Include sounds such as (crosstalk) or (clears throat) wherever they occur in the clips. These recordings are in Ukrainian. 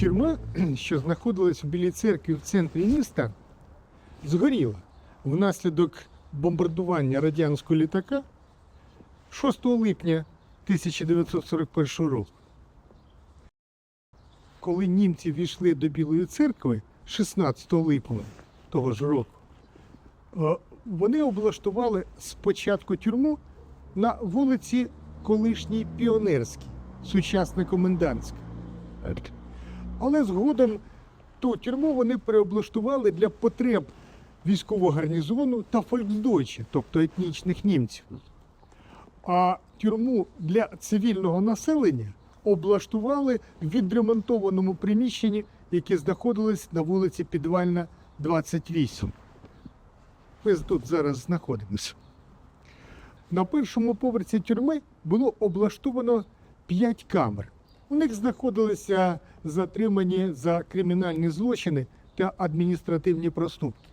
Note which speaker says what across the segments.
Speaker 1: Тюрма, (clears throat) що знаходилась в Білій церкві в центрі міста, згоріла внаслідок бомбардування радянського літака 6 липня 1941 року. Коли німці війшли до Білої церкви 16 липня того ж року, е, вони облаштували спочатку тюрму на вулиці колишній Піонерській, сучасна комендантська. Але згодом ту тюрму вони переоблаштували для потреб військового гарнізону та фольксдойче, тобто етнічних німців. А тюрму для цивільного населення облаштували в відремонтованому приміщенні, яке знаходилось на вулиці Підвальна, 28. Ми тут зараз знаходимося. На першому поверсі тюрми було облаштовано 5 камер. У них знаходилися затримані за кримінальні злочини та адміністративні проступки.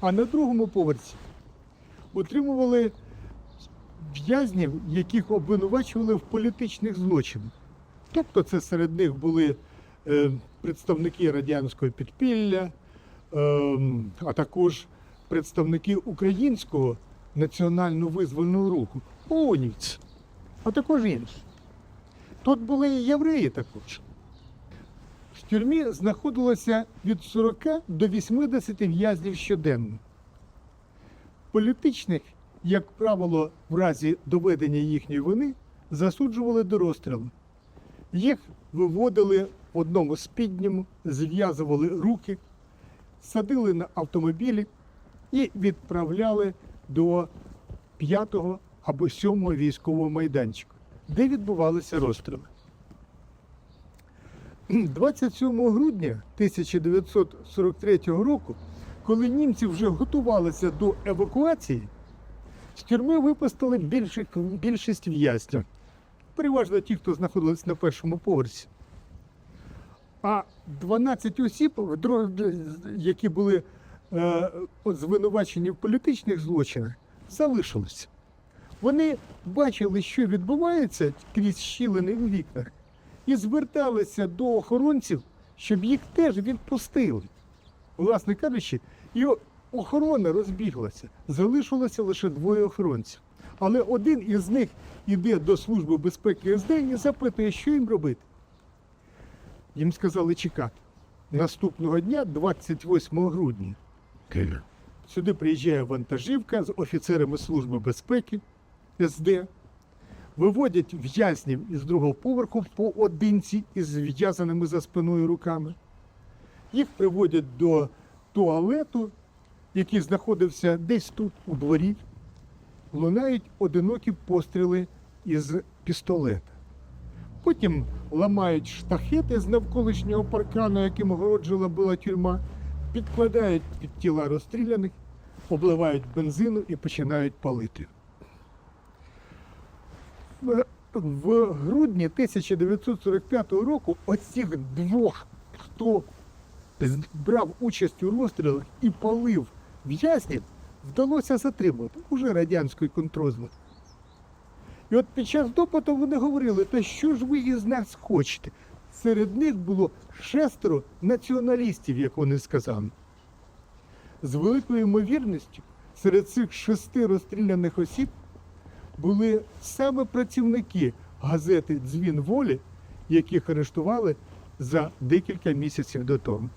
Speaker 1: А на другому поверсі утримували в'язнів, яких обвинувачували в політичних злочинах. Тобто це серед них були е, представники радянського підпілля, е, а також представники українського національно-визвольного руху, ООНівці, а також інші. Тут були і євреї також. В тюрмі знаходилося від 40 до 80 в'язнів щоденно. Політичних, як правило, в разі доведення їхньої вини засуджували до розстрілу. Їх виводили в одному спідньому, зв'язували руки, садили на автомобілі і відправляли до 5-го або 7-го військового майданчика, де відбувалися розстріли. 27 грудня 1943 року, коли німці вже готувалися до евакуації, з тюрми випустили більших, більшість в'язнів. Переважно ті, хто знаходились на першому поверсі. А 12 осіб, які були е, звинувачені в політичних злочинах, залишилися. Вони бачили, що відбувається крізь щілини у вікнах, і зверталися до охоронців, щоб їх теж відпустили. Власне кажучи, і охорона розбіглася. Залишилося лише двоє охоронців. Але один із них іде до Служби безпеки СД і запитує, що їм робити. Їм сказали чекати. Наступного дня, 28 грудня, сюди приїжджає вантажівка з офіцерами Служби безпеки СД, виводять в'язнів із другого поверху поодинці із зв'язаними за спиною руками. Їх приводять до туалету, який знаходився десь тут, у дворі. Лунають одинокі постріли із пістолета. Потім ламають штахети з навколишнього паркану, яким огороджена була тюрма, підкладають під тіла розстріляних, обливають бензину і починають палити. В- грудні 1945 року оцих двох, хто брав участь у розстрілах і палив в'язнів, вдалося затримати уже радянської контрозвод. І от під час допиту вони говорили, та що ж ви із нас хочете? Серед них було шестеро націоналістів, як вони сказали. З великою ймовірністю серед цих шести розстріляних осіб були саме працівники газети Дзвін волі, яких арештували за декілька місяців до того.